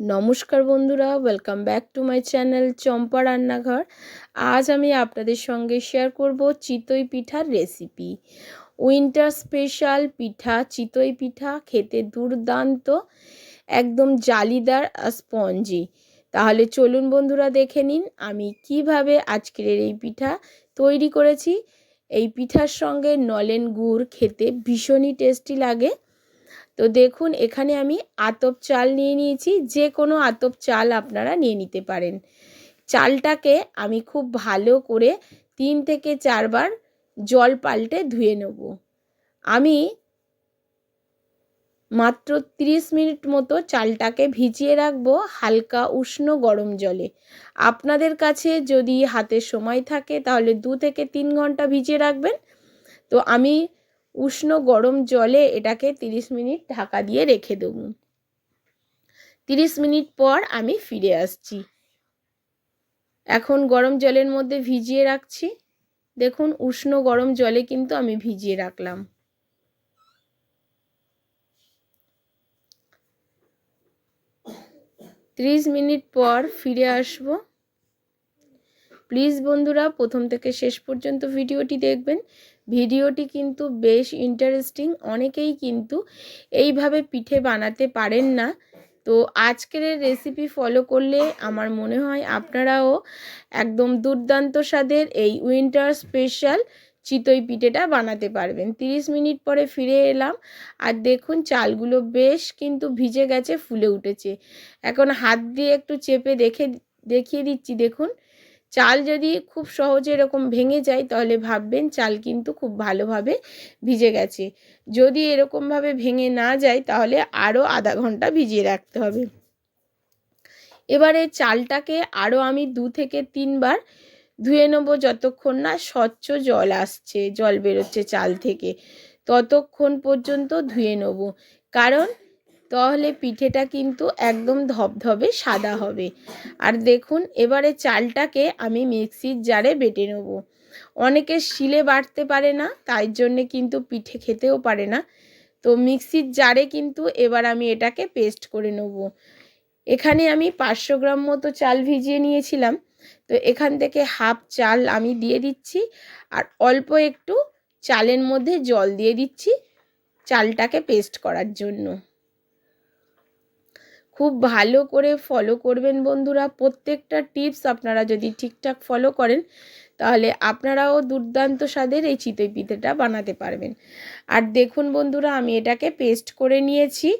নমস্কার বন্ধুরা welcome back to my channel Champa Rannaghar. আজ আমি আপনাদের সঙ্গে শেয়ার করব চিতই পিঠার recipe winter special pitha, chitoi pitha খেতে দুর্দান্ত, একদম জালিদার স্পঞ্জি তাহলে চলুন বন্ধুরা দেখে নিন, আমি কীভাবে আজকের এই পিঠা তৈরি করেছি। এই পিঠার সঙ্গে নলেন গুড় খেতে ভীষণই টেস্টি লাগে। তো দেখুন, এখানে আমি আতপ চাল নিয়ে নিয়েছি। যে কোনো আতপ চাল আপনারা নিয়ে নিতে পারেন। চালটাকে আমি খুব ভালো করে তিন থেকে চারবার জল পাল্টে ধুয়ে নেব। আমি মাত্র 30 মিনিট মতো চালটাকে ভিজিয়ে রাখব হালকা উষ্ণ গরম জলে। আপনাদের কাছে যদি হাতে সময় থাকে, তাহলে দু থেকে তিন ঘণ্টা ভিজিয়ে রাখবেন। তো আমি উষ্ণ গরম জলে এটাকে 30 মিনিট ঢাকা দিয়ে রেখে দেবো। 30 মিনিট পর আমি ফিরে আসছি। এখন গরম জলের মধ্যে ভিজিয়ে রাখছি। দেখুন, উষ্ণ গরম জলে কিন্তু আমি ভিজিয়ে রাখলাম। ত্রিশ মিনিট পর ফিরে আসব। প্লিজ বন্ধুরা, প্রথম থেকে শেষ পর্যন্ত ভিডিওটি দেখবেন। ভিডিওটি কিন্তু বেশ ইন্টারেস্টিং অনেকেই কিন্তু এইভাবে পিঠে বানাতে পারেন না। তো আজকের রেসিপি ফলো করলে আমার মনে হয় আপনারাও একদম দুর্দান্ত স্বাদের এই উইন্টার স্পেশাল চিতই পিঠেটা বানাতে পারবেন। 30 মিনিট পরে ফিরে এলাম আর দেখুন চালগুলো বেশ কিন্তু ভিজে গেছে, ফুলে উঠেছে। এখন হাত দিয়ে একটু চেপে দেখে, দেখিয়ে দিচ্ছি, দেখুন। চাল যদি খুব সহজে এরকম ভেঙে যায়, তাহলে ভাববেন চাল কিন্তু খুব ভালোভাবে ভিজে গেছে। যদি এরকমভাবে ভেঙে না যায়, তাহলে আরও আধা ঘণ্টা ভিজিয়ে রাখতে হবে। এবারে চালটাকে আরও আমি দু থেকে তিনবার ধুয়ে নেব যতক্ষণ না স্বচ্ছ জল আসছে, জল বেরোচ্ছে চাল থেকে। ততক্ষণ পর্যন্ত ধুয়ে নেব। কারণ তাহলে পিঠেটা কিন্তু একদম ধবধবে, সাদা হবে। আর দেখুন, এবারে চালটাকে আমি মিক্সির জারে বেটে নেব। অনেকে শিলে বাটতে পারে না, তাই জন্যে কিন্তু পিঠে খেতেও পারে না। তো মিক্সির জারে কিন্তু এবার আমি এটাকে পেস্ট করে নেব। এখানে আমি পাঁচশো গ্রাম মতো চাল ভিজিয়ে নিয়েছিলাম। তো এখান থেকে হাফ চাল আমি দিয়ে দিচ্ছি, আর অল্প একটু চালের মধ্যে জল দিয়ে দিচ্ছি চালটাকে পেস্ট করার জন্য। খুব ভালো করে ফলো করবেন বন্ধুরা। প্রত্যেকটা টিপস আপনারা যদি ঠিকঠাক ফলো করেন, তাহলে আপনারাও দুর্দান্ত স্বাদের এই চিতই পিঠেটা বানাতে পারবেন। আর দেখুন বন্ধুরা, আমি এটাকে পেস্ট করে নিয়েছি।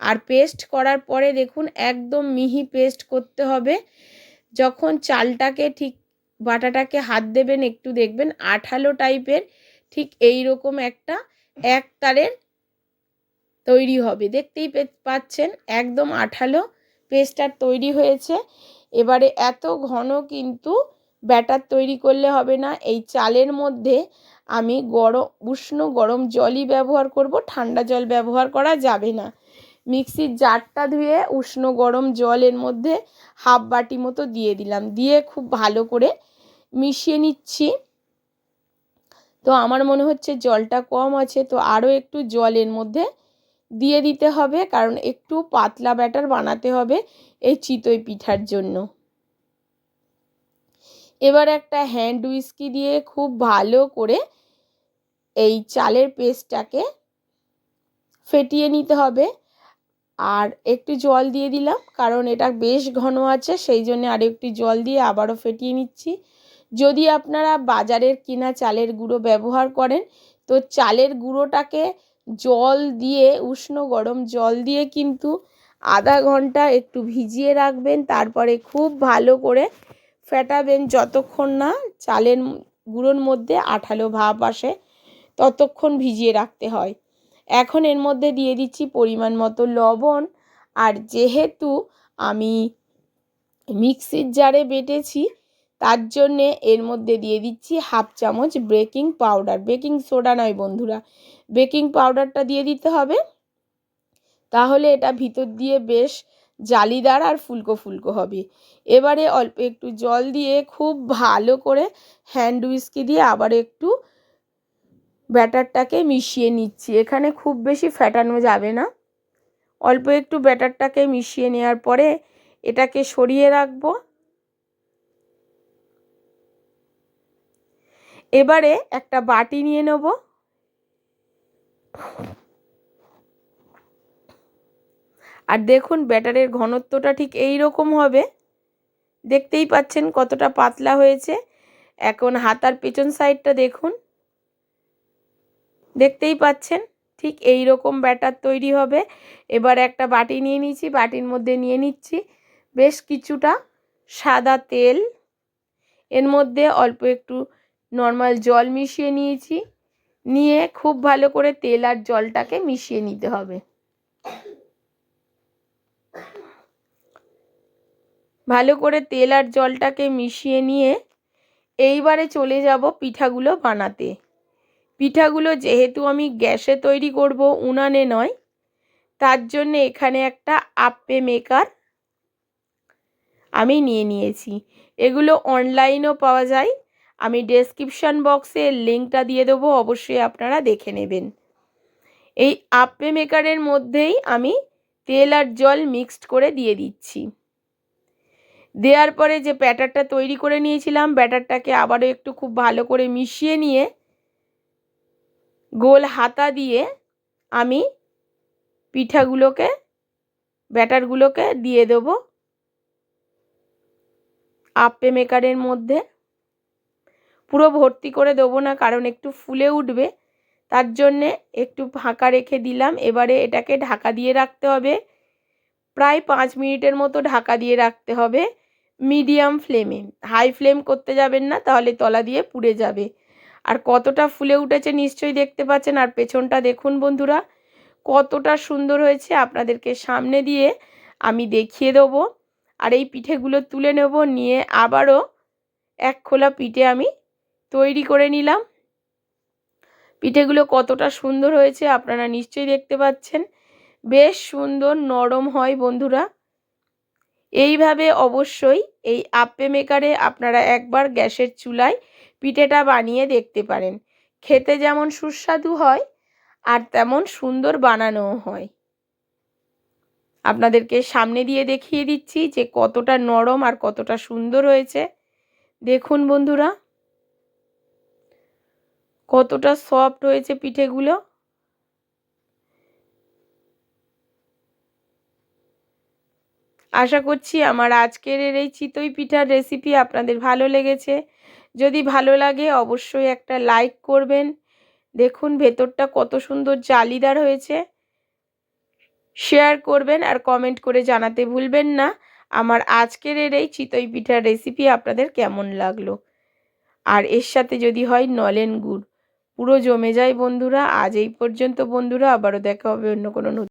আর পেস্ট করার পরে দেখুন, একদম মিহি পেস্ট করতে হবে। যখন চালটাকে ঠিক বাটাটাকে হাত দেবেন, একটু দেখবেন আঠালো টাইপের ঠিক এই রকম একটা এক তারের তৈরি হবে। দেখতেই পাচ্ছেন একদম আঠালো পেস্টার তৈরি হয়েছে। এবারে এত ঘন কিন্তু ব্যাটার তৈরি করলে হবে না। এই চালের মধ্যে আমি গরম, উষ্ণ গরম জলই ব্যবহার করব। ঠান্ডা জল ব্যবহার করা যাবে না। মিক্সির জারটা ধুয়ে উষ্ণ গরম জলের মধ্যে হাফ বাটি মতো দিয়ে দিলাম। দিয়ে খুব ভালো করে মিশিয়ে নিচ্ছি। তো আমার মনে হচ্ছে জলটা কম আছে। তো আরও একটু জলের মধ্যে দিয়ে দিতে হবে, কারণ একটু পাতলা ব্যাটার বানাতে হবে এই চিতই পিঠার জন্য। এবার একটা হ্যান্ড উইস্কি দিয়ে খুব ভালো করে এই চালের পেস্টটাকে ফেটিয়ে নিতে হবে। আর একটু জল দিয়ে দিলাম, কারণ এটা বেশ ঘন আছে, সেই জন্য আর একটু জল দিয়ে আবারও ফেটিয়ে নিচ্ছি। যদি আপনারা বাজারের কিনা চালের গুঁড়ো ব্যবহার করেন, তো চালের গুঁড়োটাকে জল দিয়ে, উষ্ণ গরম জল দিয়ে কিন্তু আধা ঘণ্টা একটু ভিজিয়ে রাখবেন, তারপরে খুব ভালো করে ফেটাবেন যতক্ষণ না চালের গুঁড়োর মধ্যে আঠালো ভাব আসে, ততক্ষণ ভিজিয়ে রাখতে হয়। এখন এর মধ্যে দিয়ে দিচ্ছি পরিমাণ মতো লবণ, আর যেহেতু আমি মিক্সির জারে বেটেছি তার জন্যে এর মধ্যে দিয়ে দিচ্ছি হাফ চামচ বেকিং পাউডার। বেকিং সোডা নয় বন্ধুরা, বেকিং পাউডারটা দিয়ে দিতে হবে। তাহলে এটা ভিতর দিয়ে বেশ জালিদার আর ফুলকো ফুলকো হবে। এবারে অল্প একটু জল দিয়ে খুব ভালো করে হ্যান্ড উইস্কি দিয়ে আবার একটু ব্যাটারটাকে মিশিয়ে নিচ্ছি। এখানে খুব বেশি ফ্যাটানো যাবে না। অল্প একটু ব্যাটারটাকে মিশিয়ে নেওয়ার পরে এটাকে সরিয়ে রাখব। এবারে একটা বাটি নিয়ে নেব। আর দেখুন, ব্যাটারের ঘনত্বটা ঠিক এই রকম হবে। দেখতেই পাচ্ছেন কতটা পাতলা হয়েছে। এখন হাতার পেছন সাইডটা দেখুন। দেখতেই পাচ্ছেন, ঠিক এই রকম ব্যাটার তৈরি হবে। এবার একটা বাটি নিয়ে নিচ্ছি বাটির মধ্যে নিয়ে নিচ্ছি বেশ কিছুটা সাদা তেল। এর মধ্যে অল্প একটু নর্মাল জল মিশিয়ে নিয়েছি। নিয়ে খুব ভালো করে তেল আর জলটাকে মিশিয়ে নিতে হবে। ভালো করে তেল আর জলটাকে মিশিয়ে নিয়ে এইবারে চলে যাব পিঠাগুলো বানাতে। পিঠাগুলো যেহেতু আমি গ্যাসে তৈরি করব, উনানে নয়, তার জন্য এখানে একটা আপ্পে মেকার আমি নিয়ে নিয়েছি। এগুলো অনলাইনও পাওয়া যায়। আমি ডেসক্রিপশান বক্সে লিঙ্কটা দিয়ে দেবো, অবশ্যই আপনারা দেখে নেবেন। এই আপে মেকারের মধ্যেই আমি তেল আর জল মিক্সড করে দিয়ে দিচ্ছি। দেওয়ার পরে যে ব্যাটারটা তৈরি করে নিয়েছিলাম ব্যাটারটাকে আবারও একটু খুব ভালো করে মিশিয়ে নিয়ে গোল হাতা দিয়ে আমি পিঠাগুলোকে ব্যাটারগুলোকে দিয়ে দেবো। আপে মেকারের মধ্যে। পুরো ভর্তি করে দেবো না, কারণ একটু ফুলে উঠবে। তার জন্যে একটু ফাঁকা রেখে দিলাম। এবারে এটাকে ঢাকা দিয়ে রাখতে হবে। প্রায় পাঁচ মিনিটের মতো ঢাকা দিয়ে রাখতে হবে মিডিয়াম ফ্লেমে। হাই ফ্লেম করতে যাবেন না, তাহলে তলা দিয়ে পুড়ে যাবে। আর কতটা ফুলে উঠেছে নিশ্চয়ই দেখতে পাচ্ছেন। আর পেছনটা দেখুন বন্ধুরা, কতটা সুন্দর হয়েছে। আপনাদেরকে সামনে দিয়ে আমি দেখিয়ে দেবো। আর এই পিঠেগুলো তুলে নেব, নিয়ে আবারও এক খোলা পিঠে আমি তৈরি করে নিলাম। পিঠেগুলো কতটা সুন্দর হয়েছে আপনারা নিশ্চয়ই দেখতে পাচ্ছেন। বেশ সুন্দর নরম হয় বন্ধুরা। এইভাবে অবশ্যই এই আপ্পে মেকারে আপনারা একবার গ্যাসের চুলায় পিঠেটা বানিয়ে দেখতে পারেন। খেতে যেমন সুস্বাদু হয় আর তেমন সুন্দর বানানোও হয়। আপনাদেরকে সামনে দিয়ে দেখিয়ে দিচ্ছি যে কতটা নরম আর কতটা সুন্দর হয়েছে। দেখুন বন্ধুরা। কতটা সফট হয়েছে পিঠেগুলো? আশা করছি আমার আজকের এই চিতই পিঠার রেসিপি আপনাদের ভালো লেগেছে। যদি ভালো লাগে অবশ্যই একটা লাইক করবেন। দেখুন ভেতরটা কত সুন্দর জালিদার হয়েছে। শেয়ার করবেন আর কমেন্ট করে জানাতে ভুলবেন না। আমার আজকের এর এই চিতই পিঠার রেসিপি আপনাদের কেমন লাগল? আর এর সাথে যদি হয় নলেন গুড়। পুরো জমে যায় বন্ধুরা। আজ এই পর্যন্ত বন্ধুরা আবারও দেখা হবে অন্য কোনো